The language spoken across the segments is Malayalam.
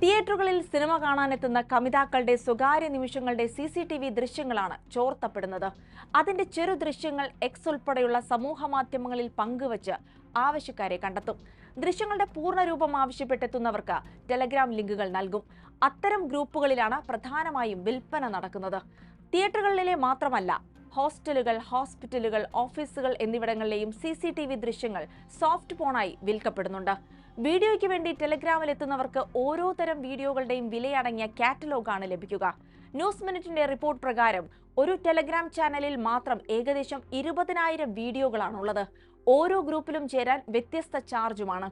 തിയേറ്ററുകളിൽ സിനിമ കാണാനെത്തുന്ന കമിതാക്കളുടെ സ്വകാര്യ നിമിഷങ്ങളുടെ സി സി ടി വി ദൃശ്യങ്ങളാണ് ചോർത്തപ്പെടുന്നത്. അതിന്റെ ചെറു ദൃശ്യങ്ങൾ എക്സ് ഉൾപ്പെടെയുള്ള സമൂഹ മാധ്യമങ്ങളിൽ പങ്കുവച്ച് ആവശ്യക്കാരെ കണ്ടെത്തും. ദൃശ്യങ്ങളുടെ പൂർണരൂപം ആവശ്യപ്പെട്ടെത്തുന്നവർക്ക് ടെലഗ്രാം ലിങ്കുകൾ നൽകും. അത്തരം ഗ്രൂപ്പുകളിലാണ് പ്രധാനമായും വിൽപ്പന നടക്കുന്നത്. തിയേറ്ററുകളിലെ മാത്രമല്ല ഹോസ്റ്റലുകൾ ഹോസ്പിറ്റലുകൾ ഓഫീസുകൾ എന്നിവിടങ്ങളിലെയും സി സി ടി വി ദൃശ്യങ്ങൾ സോഫ്റ്റ് ഫോണായി വിൽക്കപ്പെടുന്നുണ്ട്. വീഡിയോയ്ക്ക് വേണ്ടി ടെലഗ്രാമിൽ എത്തുന്നവർക്ക് ഓരോ തരം വീഡിയോകളുടെയും വിലയടങ്ങിയ കാറ്റലോഗാണ് ലഭിക്കുക. ന്യൂസ് മിനിറ്റിന്റെ റിപ്പോർട്ട് പ്രകാരം ഒരു ടെലഗ്രാം ചാനലിൽ മാത്രം ഏകദേശം ഇരുപതിനായിരം വീഡിയോകളാണുള്ളത്. ഓരോ ഗ്രൂപ്പിലും ചേരാൻ വ്യത്യസ്ത ചാർജുമാണ്.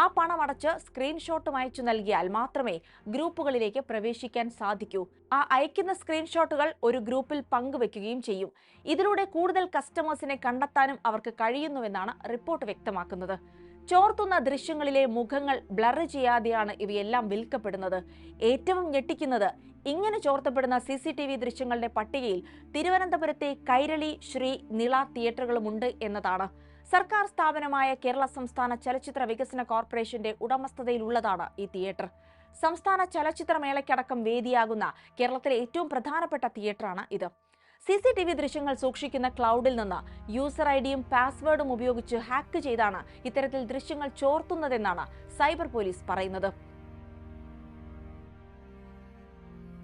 ആ പണം അടച്ച് സ്ക്രീൻഷോട്ടും അയച്ചു നൽകിയാൽ മാത്രമേ ഗ്രൂപ്പുകളിലേക്ക് പ്രവേശിക്കാൻ സാധിക്കൂ. ആ അയക്കുന്ന സ്ക്രീൻഷോട്ടുകൾ ഒരു ഗ്രൂപ്പിൽ പങ്കുവെക്കുകയും ചെയ്യും. ഇതിലൂടെ കൂടുതൽ കസ്റ്റമേഴ്സിനെ കണ്ടെത്താനും അവർക്ക് കഴിയുന്നുവെന്നാണ് റിപ്പോർട്ട് വ്യക്തമാക്കുന്നത്. ചോർത്തുന്ന ദൃശ്യങ്ങളിലെ മുഖങ്ങൾ ബ്ലർ ചെയ്യാതെയാണ് ഇവയെല്ലാം വിൽക്കപ്പെടുന്നത്. ഏറ്റവും ഞെട്ടിക്കുന്നത് ഇങ്ങനെ ചോർത്തപ്പെടുന്ന സി സി ടി വി ദൃശ്യങ്ങളുടെ പട്ടികയിൽ തിരുവനന്തപുരത്തെ കൈരളി ശ്രീ നിള തിയേറ്ററുകളുമുണ്ട് എന്നതാണ്. സർക്കാർ സ്ഥാപനമായ കേരള സംസ്ഥാന ചലച്ചിത്ര വികസന കോർപ്പറേഷന്റെ ഉടമസ്ഥതയിലുള്ളതാണ് ഈ തിയേറ്റർ. സംസ്ഥാന ചലച്ചിത്രമേളയ്ക്കടക്കം വേദിയാകുന്ന കേരളത്തിലെ ഏറ്റവും പ്രധാനപ്പെട്ട തിയേറ്ററാണ് ഇത്. സി സി ടി വി ദൃശ്യങ്ങൾ സൂക്ഷിക്കുന്ന ക്ലൗഡിൽ നിന്ന് യൂസർ ഐ ഡിയും പാസ്വേഡും ഉപയോഗിച്ച് ഹാക്ക് ചെയ്താണ് ഇത്തരത്തിൽ ദൃശ്യങ്ങൾ ചോർത്തുന്നതെന്നാണ് സൈബർ പോലീസ് പറയുന്നത്.